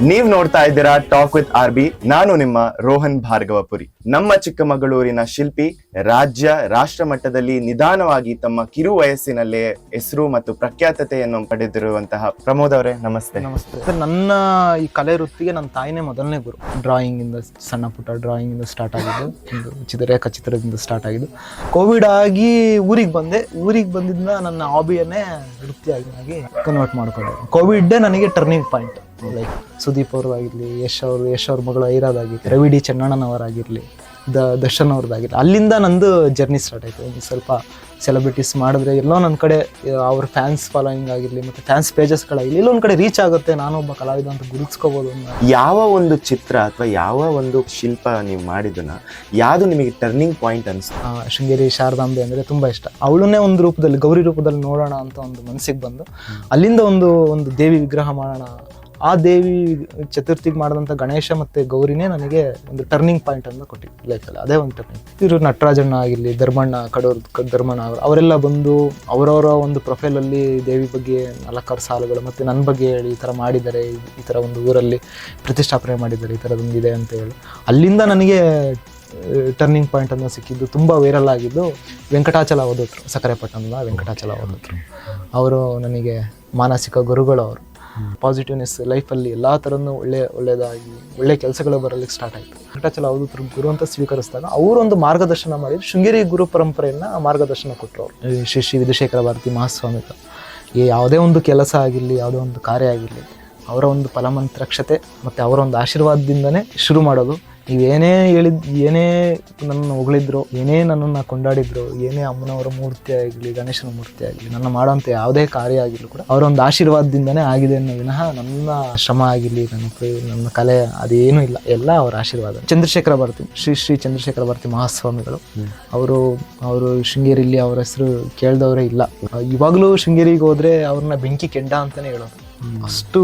ನೀವ್ ನೋಡ್ತಾ ಇದ್ದೀರಾ ಟಾಕ್ ವಿತ್ ಆರ್ ಬಿ ನಾನು ನಿಮ್ಮ ರೋಹನ್ ಭಾರ್ಗವಪುರಿ ನಮ್ಮ ಚಿಕ್ಕಮಗಳೂರಿನ ಶಿಲ್ಪಿ ರಾಜ್ಯ ರಾಷ್ಟ್ರ ಮಟ್ಟದಲ್ಲಿ ನಿಧಾನವಾಗಿ ತಮ್ಮ ಕಿರು ವಯಸ್ಸಿನಲ್ಲೇ ಹೆಸರು ಮತ್ತು ಪ್ರಖ್ಯಾತತೆಯನ್ನು ಪಡೆದಿರುವಂತಹ ಪ್ರಮೋದ್ ಅವರೇ, ನಮಸ್ತೆ. ನಮಸ್ತೆ. ನನ್ನ ಈ ಕಲೆ ವೃತ್ತಿಗೆ ನನ್ನ ತಾಯಿನೇ ಮೊದಲನೇ ಗುರು. ಡ್ರಾಯಿಂಗ್ ಇಂದ ಸಣ್ಣ ಪುಟ್ಟ ಡ್ರಾಯಿಂಗ್ ಇಂದ ಸ್ಟಾರ್ಟ್ ಆಗಿದ್ದು, ಒಂದು ಚಿತ್ರ ರೇಖಾಚಿತ್ರದಿಂದ ಸ್ಟಾರ್ಟ್ ಆಗಿದ್ದು. ಕೋವಿಡ್ ಆಗಿ ಊರಿಗೆ ಬಂದೆ. ಊರಿಗೆ ಬಂದಿದ್ದ ನನ್ನ ಹಾಬಿಯನ್ನೇ ವೃತ್ತಿಯಾಗಿ ಕನ್ವರ್ಟ್ ಮಾಡ್ಕೊಂಡೆ. ಕೋವಿಡ್ ನನಗೆ ಟರ್ನಿಂಗ್ ಪಾಯಿಂಟ್ ಲೈಕ್ ಸುದೀಪ್ ಅವರು ಆಗಿರಲಿ, ಯಶ್ ಅವರು, ಯಶ್ ಅವ್ರ ಮಗಳು ಐರಾದಾಗಿರಲಿ ರವಿ ಡಿ ಚೆನ್ನಣ್ಣನವರಾಗಿರಲಿ. ದ ದರ್ಶನ್ ಅವ್ರದ್ದಾಗಿಲ್ಲ. ಅಲ್ಲಿಂದ ನಂದು ಜರ್ನಿ ಸ್ಟಾರ್ಟ್ ಆಯಿತು. ಒಂದು ಸ್ವಲ್ಪ ಸೆಲೆಬ್ರಿಟೀಸ್ ಮಾಡಿದ್ರೆ ಎಲ್ಲೋ ನನ್ನ ಕಡೆ ಅವ್ರ ಫ್ಯಾನ್ಸ್ ಫಾಲೋಯಿಂಗ್ ಆಗಿರಲಿ ಮತ್ತು ಫ್ಯಾನ್ಸ್ ಪೇಜಸ್ಗಳಾಗಿರಲಿ ಎಲ್ಲೊಂದು ಕಡೆ ರೀಚ್ ಆಗುತ್ತೆ. ನಾನು ಒಬ್ಬ ಕಲಾವಿದ ಅಂತ ಗುರುತಿಸ್ಕೋಬೋದು ಯಾವ ಒಂದು ಚಿತ್ರ ಅಥವಾ ಯಾವ ಒಂದು ಶಿಲ್ಪ ನೀವು ಮಾಡಿದ್ದನ್ನು ಯಾವುದು ನಿಮಗೆ ಟರ್ನಿಂಗ್ ಪಾಯಿಂಟ್ ಅನ್ಸುತ್ತೆ ಆ, ಶೃಂಗೇರಿ ಶಾರದಾಂಬೆ ಅಂದರೆ ತುಂಬ ಇಷ್ಟ. ಅವಳನ್ನೇ ಒಂದು ರೂಪದಲ್ಲಿ ಗೌರಿ ರೂಪದಲ್ಲಿ ನೋಡೋಣ ಅಂತ ಒಂದು ಮನಸ್ಸಿಗೆ ಬಂದು ಅಲ್ಲಿಂದ ಒಂದು ಒಂದು ದೇವಿ ವಿಗ್ರಹ ಮಾಡೋಣ ಆ ದೇವಿ ಚತುರ್ಥಿಗೆ ಮಾಡಿದಂಥ ಗಣೇಶ ಮತ್ತು ಗೌರಿನೇ ನನಗೆ ಒಂದು ಟರ್ನಿಂಗ್ ಪಾಯಿಂಟ್ ಅಂತ ಕೊಟ್ಟಿದ್ದು. ಲೈಫಲ್ಲಿ ಅದೇ ಒಂದು ಟರ್ನಿಂಗ್ ಇವರು ನಟರಾಜಣ್ಣ ಆಗಿರಲಿ ಧರ್ಮಣ್ಣ ಕಡೋರ್ ಧರ್ಮಣ್ಣ ಅವರು ಅವರೆಲ್ಲ ಬಂದು ಅವರವರ ಒಂದು ಪ್ರೊಫೈಲಲ್ಲಿ ದೇವಿ ಬಗ್ಗೆ ನಾಲ್ಕಾರು ಸಾಲುಗಳು ಮತ್ತು ನನ್ನ ಬಗ್ಗೆ ಹೇಳಿ ಈ ಥರ ಮಾಡಿದ್ದಾರೆ ಈ- ಈ ಥರ ಒಂದು ಊರಲ್ಲಿ ಪ್ರತಿಷ್ಠಾಪನೆ ಮಾಡಿದ್ದಾರೆ ಈ ಥರದೊಂದು ಇದೆ ಅಂತ ಹೇಳಿ. ಅಲ್ಲಿಂದ ನನಗೆ ಟರ್ನಿಂಗ್ ಪಾಯಿಂಟ್ ಅನ್ನು ಸಿಕ್ಕಿದ್ದು ತುಂಬ ವೈರಲ್ ಆಗಿದ್ದು ವೆಂಕಟಾಚಲ ಓದೋದ್ರು ಸಕ್ಕರೆಪಟ್ಟಣದ ವೆಂಕಟಾಚಲ ಓದೋದ್ರು. ಅವರು ನನಗೆ ಮಾನಸಿಕ ಗುರುಗಳು ಅವರು ಪಾಸಿಟಿವ್ನೆಸ್ ಲೈಫಲ್ಲಿ ಎಲ್ಲ ಥರನೂ ಒಳ್ಳೆ ಒಳ್ಳೆಯದಾಗಿ ಒಳ್ಳೆ ಕೆಲಸಗಳು ಬರಲಿಕ್ಕೆ ಸ್ಟಾರ್ಟ್ ಆಯಿತು. ವೆಂಕಟಾಚಲ ಅವಧೂತರು ಗುರು ಅಂತ ಸ್ವೀಕರಿಸಿದಾಗ ಅವರೊಂದು ಮಾರ್ಗದರ್ಶನ ಮಾಡಿದ್ರು. ಶೃಂಗೇರಿ ಗುರು ಪರಂಪರೆಯನ್ನು ಮಾರ್ಗದರ್ಶನ ಕೊಟ್ಟರು ಅವರು. ಶ್ರೀ ಶ್ರೀ ವಿಧುಶೇಖರ ಭಾರತಿ ಮಹಾಸ್ವಾಮಿಗಳು ಈ ಯಾವುದೇ ಒಂದು ಕೆಲಸ ಆಗಿರಲಿ, ಯಾವುದೇ ಒಂದು ಕಾರ್ಯ ಆಗಿರಲಿ, ಅವರ ಒಂದು ಫಲಮಂತ್ರಕ್ಷತೆ ಮತ್ತು ಅವರ ಒಂದು ಆಶೀರ್ವಾದದಿಂದನೇ ಶುರು ಮಾಡೋದು ನೀವೇನೇ ಹೇಳಿದ್ ಏನೇ ನನ್ನ ಹೊಗಳಿದ್ರು ಏನೇ ನನ್ನನ್ನು ಕೊಂಡಾಡಿದ್ರು ಏನೇ ಅಮ್ಮನವರ ಮೂರ್ತಿ ಆಗಲಿ ಗಣೇಶನ ಮೂರ್ತಿ ಆಗಲಿ ನನ್ನ ಮಾಡುವಂತ ಯಾವುದೇ ಕಾರ್ಯ ಆಗಿರಲಿ ಕೂಡ ಅವರೊಂದು ಆಶೀರ್ವಾದದಿಂದನೇ ಆಗಿದೆ ಅನ್ನೋ ವಿನಃ ನನ್ನ ಶ್ರಮ ಆಗಿರಲಿ ನನ್ನ ನನ್ನ ಕಲೆ ಅದೇನೂ ಇಲ್ಲ. ಎಲ್ಲ ಅವರ ಆಶೀರ್ವಾದ. ಚಂದ್ರಶೇಖರ ಭಾರತಿ ಶ್ರೀ ಶ್ರೀ ಚಂದ್ರಶೇಖರ ಭಾರತಿ ಮಹಾಸ್ವಾಮಿಗಳು. ಅವರು ಅವರು ಶೃಂಗೇರಿಯಲ್ಲಿ ಅವರ ಹೆಸರು ಕೇಳ್ದವರೇ ಇಲ್ಲ. ಇವಾಗಲೂ ಶೃಂಗೇರಿಗೆ ಹೋದ್ರೆ ಅವ್ರನ್ನ ಬೆಂಕಿ ಕೆಂಡ ಅಂತಾನೆ ಹೇಳೋದು. ಅಷ್ಟು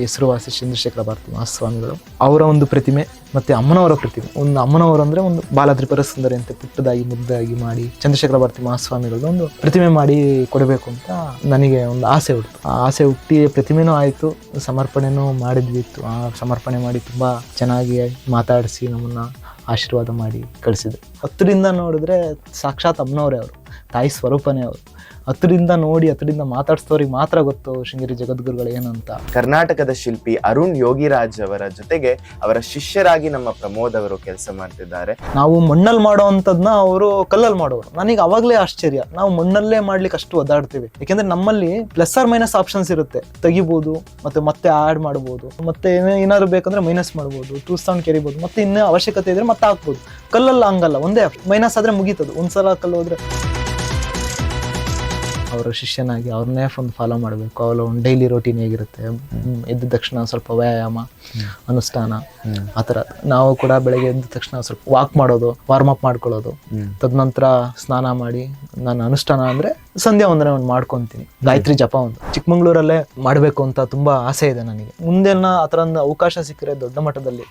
ಹೆಸರುವಾಸಿ ಚಂದ್ರಶೇಖರ ಭಾರತಿ ಮಹಾಸ್ವಾಮಿಗಳು. ಅವರ ಒಂದು ಪ್ರತಿಮೆ ಮತ್ತೆ ಅಮ್ಮನವರ ಪ್ರತಿಮೆ. ಒಂದು ಅಮ್ಮನವರು ಅಂದ್ರೆ ಒಂದು ಬಾಲಾದ್ರಿಪರ ಸುಂದರಿ ಅಂತ ಪುಟ್ಟದಾಗಿ ಮುದ್ದಾಗಿ ಮಾಡಿ ಚಂದ್ರಶೇಖರ ಭಾರತಿ ಮಹಾಸ್ವಾಮಿಗಳದ್ದು ಒಂದು ಪ್ರತಿಮೆ ಮಾಡಿ ಕೊಡಬೇಕು ಅಂತ ನನಗೆ ಒಂದು ಆಸೆ ಹುಟ್ಟು ಆ ಆಸೆ ಹುಟ್ಟಿ ಪ್ರತಿಮೆನೂ ಆಯಿತು, ಸಮರ್ಪಣೆನೂ ಮಾಡಿದ್ವಿ ಆ ಸಮರ್ಪಣೆ ಮಾಡಿ ತುಂಬ ಚೆನ್ನಾಗಿ ಮಾತಾಡಿಸಿ ನಮ್ಮನ್ನ ಆಶೀರ್ವಾದ ಮಾಡಿ ಕಳಿಸಿದ್ರು. ಹತ್ತರಿಂದ ನೋಡಿದ್ರೆ ಸಾಕ್ಷಾತ್ ಅಮ್ಮನವರೇ ಅವರು, ತಾಯಿ ಸ್ವರೂಪನೇ ಅವರು. ಹತ್ತರಿಂದ ನೋಡಿ ಹತ್ತರಿಂದ ಮಾತಾಡ್ಸೋರಿಗೆ ಮಾತ್ರ ಗೊತ್ತು ಶೃಂಗೇರಿ ಜಗದ್ಗುರುಗಳು ಏನಂತ ಕರ್ನಾಟಕದ ಶಿಲ್ಪಿ ಅರುಣ್ ಯೋಗಿರಾಜ್ ಅವರ ಜೊತೆಗೆ ಅವರ ಶಿಷ್ಯರಾಗಿ ನಮ್ಮ ಪ್ರಮೋದ್ ಅವರು ಕೆಲಸ ಮಾಡ್ತಿದ್ದಾರೆ. ನಾವು ಮಣ್ಣಲ್ಲಿ ಮಾಡೋ ಅಂಥದ್ನ ಅವರು ಕಲ್ಲಲ್ಲಿ ಮಾಡೋರು. ನನಗೆ ಅವಾಗಲೇ ಆಶ್ಚರ್ಯ. ನಾವು ಮಣ್ಣಲ್ಲೇ ಮಾಡ್ಲಿಕ್ಕೆ ಅಷ್ಟು ಒದ್ದಾಡ್ತೀವಿ. ಯಾಕೆಂದ್ರೆ ನಮ್ಮಲ್ಲಿ ಪ್ಲಸ್ ಆರ್ ಮೈನಸ್ ಆಪ್ಷನ್ಸ್ ಇರುತ್ತೆ. ತೆಗಿಬಹುದು ಮತ್ತೆ ಮತ್ತೆ ಆಡ್ ಮಾಡಬಹುದು ಮತ್ತೆ ಏನೇ- ಏನಾದ್ರು ಬೇಕಂದ್ರೆ ಮೈನಸ್ ಮಾಡಬಹುದು ಟೂ ಸೌಂಡ್ ಕೆರಿಬಹುದು ಮತ್ತೆ ಇನ್ನೂ ಅವಶ್ಯಕತೆ ಇದ್ರೆ ಮತ್ತೆ ಹಾಕ್ಬೋದು. ಕಲ್ಲಲ್ಲ ಹಂಗಲ್ಲ ಒಂದೇ ಮೈನಸ್ ಆದ್ರೆ ಮುಗೀತದು. ಒಂದ್ಸಲ ಕಲ್ಲು ಹೋದ್ರೆ ಅವರ ಶಿಷ್ಯನಾಗಿ ಅವ್ರನ್ನೇ ಒಂದು ಫಾಲೋ ಮಾಡಬೇಕು. ಅವರ ಒಂದು ಡೈಲಿ ರೋಟೀನ್ ಹೇಗಿರುತ್ತೆ ಎದ್ದ ತಕ್ಷಣ ಸ್ವಲ್ಪ ವ್ಯಾಯಾಮ ಅನುಷ್ಠಾನ ಆ ಥರ ನಾವು ಕೂಡ ಬೆಳಗ್ಗೆ ಎದ್ದ ತಕ್ಷಣ ಸ್ವಲ್ಪ ವಾಕ್ ಮಾಡೋದು ವಾರ್ಮ್ ಅಪ್ ಮಾಡ್ಕೊಳ್ಳೋದು. ತದನಂತರ ಸ್ನಾನ ಮಾಡಿ ನಾನು ಅನುಷ್ಠಾನ ಅಂದ್ರೆ ಸಂಧ್ಯಾ ವಂದನೆ ಒಂದು ಮಾಡ್ಕೊಂತೀನಿ. ಗಾಯತ್ರಿ ಜಪ ಒಂದು. ಚಿಕ್ಕಮಂಗ್ಳೂರಲ್ಲೇ ಮಾಡಬೇಕು ಅಂತ ತುಂಬಾ ಆಸೆ ಇದೆ ನನಗೆ. ಮುಂದೆನ ಆ ಥರ ಒಂದು ಅವಕಾಶ ಸಿಕ್ಕರೆ ದೊಡ್ಡ ಮಟ್ಟದಲ್ಲಿ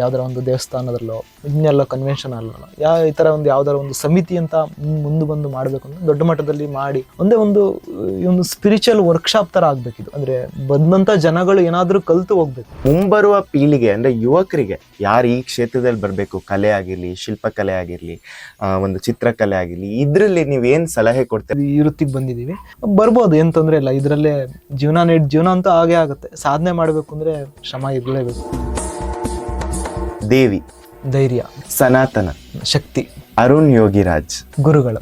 ಯಾವ್ದಾರ ಒಂದು ದೇವಸ್ಥಾನದಲ್ಲೋ ಇನ್ನೆಲ್ಲ ಕನ್ವೆನ್ಷನ್ ಅಲ್ಲೋ ಯಾವ ಈ ಥರ ಒಂದು ಯಾವ್ದಾರ ಒಂದು ಸಮಿತಿ ಅಂತ ಮುಂದೆ ಬಂದು ಮಾಡಬೇಕು ಅಂತ ದೊಡ್ಡ ಮಟ್ಟದಲ್ಲಿ ಮಾಡಿ ಒಂದೇ ಒಂದು ಈ ಒಂದು ಸ್ಪಿರಿಚುವಲ್ ವರ್ಕ್ಶಾಪ್ ತರ ಆಗ್ಬೇಕಿದು ಅಂದ್ರೆ ಬಂದಂತ ಜನಗಳು ಏನಾದ್ರೂ ಕಲ್ತು ಹೋಗ್ಬೇಕು. ಮುಂಬರುವ ಪೀಳಿಗೆ ಅಂದ್ರೆ ಯುವಕರಿಗೆ ಯಾರು ಈ ಕ್ಷೇತ್ರದಲ್ಲಿ ಬರಬೇಕು? ಕಲೆ ಆಗಿರ್ಲಿ ಶಿಲ್ಪಕಲೆ ಆಗಿರ್ಲಿ ಒಂದು ಚಿತ್ರಕಲೆ ಆಗಿರ್ಲಿ ಇದ್ರಲ್ಲಿ ನೀವೇನ್ ಸಲಹೆ ಕೊಡ್ತೀರಿ? ವೃತ್ತಿಗೆ ಬಂದಿದ್ದೀವಿ. ಬರ್ಬೋದು ಏನು ತೊಂದರೆ ಇಲ್ಲ. ಇದರಲ್ಲೇ ಜೀವನ ನೀಡಿ ಜೀವನ ಅಂತೂ ಆಗೇ ಆಗುತ್ತೆ. ಸಾಧನೆ ಮಾಡಬೇಕು ಅಂದ್ರೆ ಶ್ರಮ ಇರಲೇಬೇಕು. ದೇವಿ. ಧೈರ್ಯ. ಸನಾತನ. ಶಕ್ತಿ. ಅರುಣ್ ಯೋಗಿರಾಜ್. ಗುರುಗಳು.